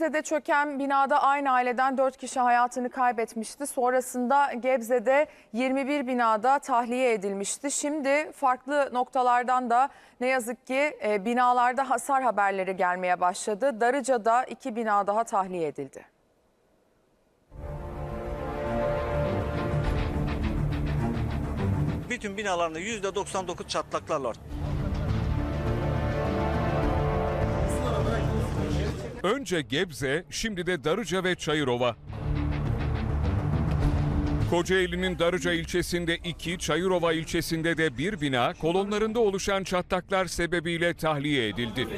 Gebze'de çöken binada aynı aileden 4 kişi hayatını kaybetmişti. Sonrasında Gebze'de 21 binada tahliye edilmişti. Şimdi farklı noktalardan da ne yazık ki e, binalarda hasar haberleri gelmeye başladı. Darıca'da 2 bina daha tahliye edildi. Bütün binalarında %99 çatlaklar var. Önce Gebze, şimdi de Darıca ve Çayırova. Kocaeli'nin Darıca ilçesinde iki, Çayırova ilçesinde de bir bina kolonlarında oluşan çatlaklar sebebiyle tahliye edildi.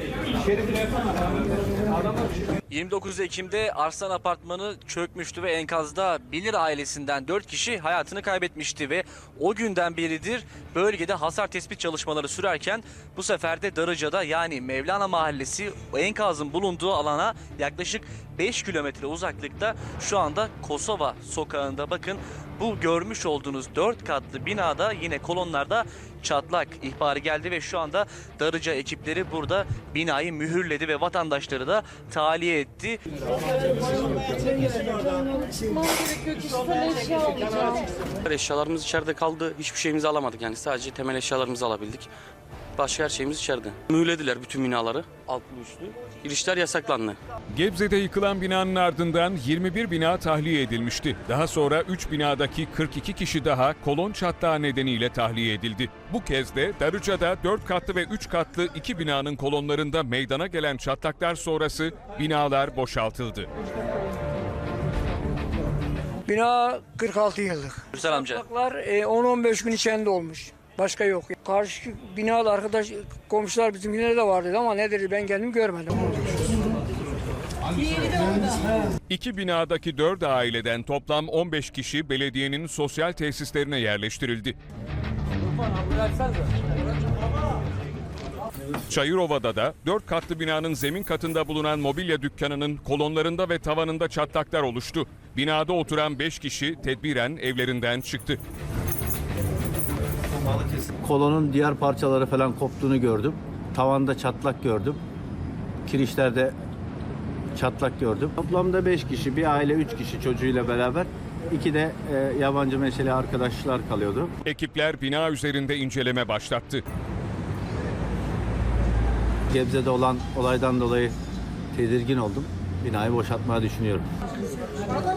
29 Ekim'de Arslan Apartmanı çökmüştü ve enkazda Bilir ailesinden 4 kişi hayatını kaybetmişti ve o günden beridir bölgede hasar tespit çalışmaları sürerken bu sefer de Darıca'da yani Mevlana Mahallesi enkazın bulunduğu alana yaklaşık 5 kilometre uzaklıkta şu anda Kosova sokağında bakın bu görmüş olduğunuz 4 katlı binada yine kolonlarda çatlak ihbarı geldi ve şu anda Darıca ekipleri burada binayı mühürledi ve vatandaşları da tahliye etti. Eşyalarımız içeride kaldı. Hiçbir şeyimizi alamadık yani. Sadece temel eşyalarımızı alabildik. Başka her şeyimiz içeride. Mühürlediler bütün binaları. Altlı üstlü. Girişler yasaklandı. Gebze'de yıkılan binanın ardından 21 bina tahliye edilmişti. Daha sonra 3 binadaki 42 kişi daha kolon çatlağı nedeniyle tahliye edildi. Bu kez de Darıca'da 4 katlı ve 3 katlı 2 binanın kolonlarında meydana gelen çatlaklar sonrası binalar boşaltıldı. Bina 46 yıllık. Gürsel amca. Çatlaklar e, 10-15 gün içinde olmuş. Başka yok. Karşı binada arkadaş komşular bizimkiler de vardı ama ne dedi ben kendim görmedim. İki binadaki 4 aileden toplam 15 kişi belediyenin sosyal tesislerine yerleştirildi. Çayırova'da da 4 katlı binanın zemin katında bulunan mobilya dükkanının kolonlarında ve tavanında çatlaklar oluştu. Binada oturan 5 kişi tedbiren evlerinden çıktı. Kolonun diğer parçaları falan koptuğunu gördüm. Tavanda çatlak gördüm. Kirişlerde çatlak gördüm. Toplamda 5 kişi, bir aile 3 kişi çocuğuyla beraber. iki de e, yabancı mesele arkadaşlar kalıyordu. Ekipler bina üzerinde inceleme başlattı. Gebze'de olan olaydan dolayı tedirgin oldum. Binayı boşaltmayı düşünüyorum.